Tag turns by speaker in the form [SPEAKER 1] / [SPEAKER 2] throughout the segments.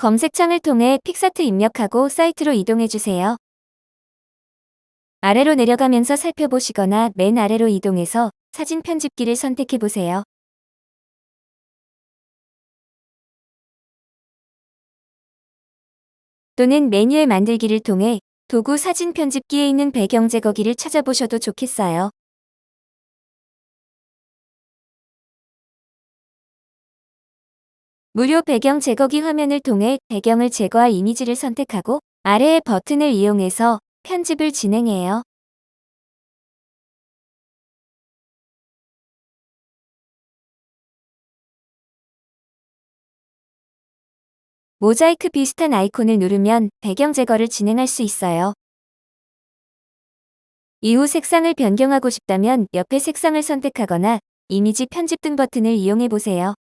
[SPEAKER 1] 검색창을 통해 픽사트 입력하고 사이트로 이동해주세요. 아래로 내려가면서 살펴보시거나 맨 아래로 이동해서 사진 편집기를 선택해보세요. 또는 매뉴얼 만들기를 통해 도구 사진 편집기에 있는 배경 제거기를 찾아보셔도 좋겠어요. 무료 배경 제거기 화면을 통해 배경을 제거할 이미지를 선택하고 아래의 버튼을 이용해서 편집을 진행해요. 모자이크 비슷한 아이콘을 누르면 배경 제거를 진행할 수 있어요. 이후 색상을 변경하고 싶다면 옆에 색상을 선택하거나 이미지 편집 등 버튼을 이용해 보세요.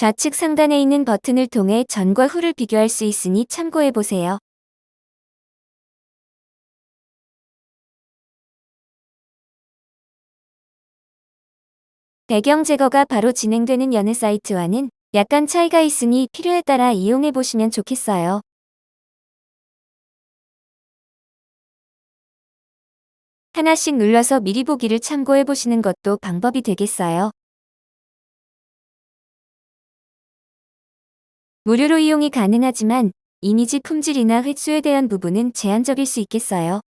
[SPEAKER 1] 좌측 상단에 있는 버튼을 통해 전과 후를 비교할 수 있으니 참고해 보세요. 배경 제거가 바로 진행되는 여느 사이트와는 약간 차이가 있으니 필요에 따라 이용해 보시면 좋겠어요. 하나씩 눌러서 미리 보기를 참고해 보시는 것도 방법이 되겠어요. 무료로 이용이 가능하지만 이미지 품질이나 횟수에 대한 부분은 제한적일 수 있겠어요.